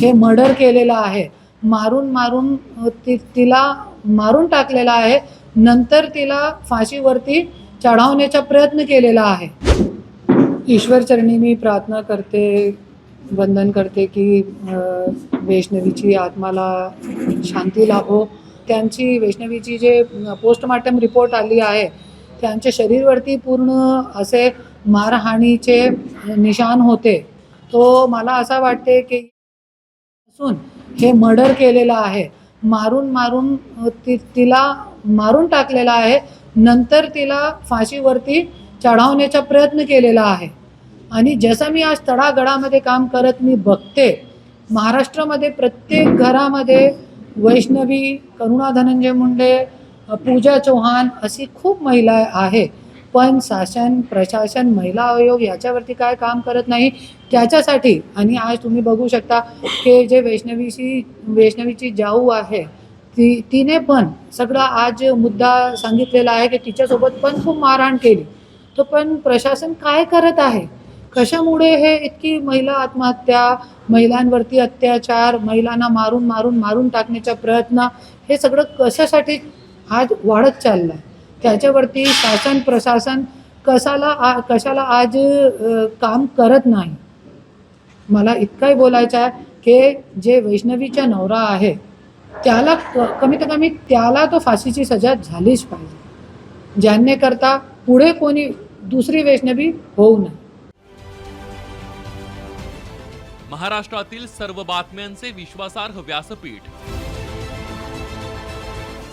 हे मर्डर केलेलं आहे. मारून मारून ती ति तिला मारून टाकलेला आहे. नंतर तिला फाशीवरती चढावण्याचा प्रयत्न केलेला आहे. ईश्वरचरणी मी प्रार्थना करते वंदन करते की वैष्णवीची आत्माला शांती लाभो. त्यांची वैष्णवीची जे पोस्टमार्टम रिपोर्ट आली आहे त्यांच्या शरीरवरती पूर्ण असे मारहाणीचे निशाण होते. तो मला असा वाटते की असून हे मर्डर केलेलं आहे. मारून मारून ती ति तिला मारून टाकलेला आहे. नंतर तिला फाशीवरती चढावण्याचा प्रयत्न केलेला आहे. आणि जसं मी आज तडागडामध्ये काम करत मी बघते महाराष्ट्रामध्ये प्रत्येक घरामध्ये वैष्णवी करुणा धनंजय मुंडे पूजा चौहान अशी खूप महिला आहे. पण शासन प्रशासन महिला आयोग याच्यावरती काय काम करत नाही? त्याच्यासाठी. आणि आज तुम्ही बघू शकता की जे वैष्णवीची वैष्णवीची जाऊ आहे ती तिने पण सगळा आज मुद्दा सांगितलेला आहे की तिच्यासोबत पण खूप मारहाण केली. तर पण प्रशासन काय करत आहे? कशामुळे हे इतकी महिला आत्महत्या महिलांवरती अत्याचार महिलांना मारून मारून मारून टाकण्याचा प्रयत्न हे सगळं कशासाठी आज वाढत चाललं आहे त्याच्यावरती शासन प्रशासन कशाला आ कशाला आज काम करत नाही? मला इतकंही बोलायचं आहे की जे वैष्णवीचा नवरा आहे त्याला कमीत कमी त्याला तो फाशीची सजा झालीच पाहिजे. ज्यांनी करता पुढे कोणी दुसरी वैष्णवी होऊ नये. महाराष्ट्रातील सर्व बातम्यांचे विश्वासार्ह व्यासपीठ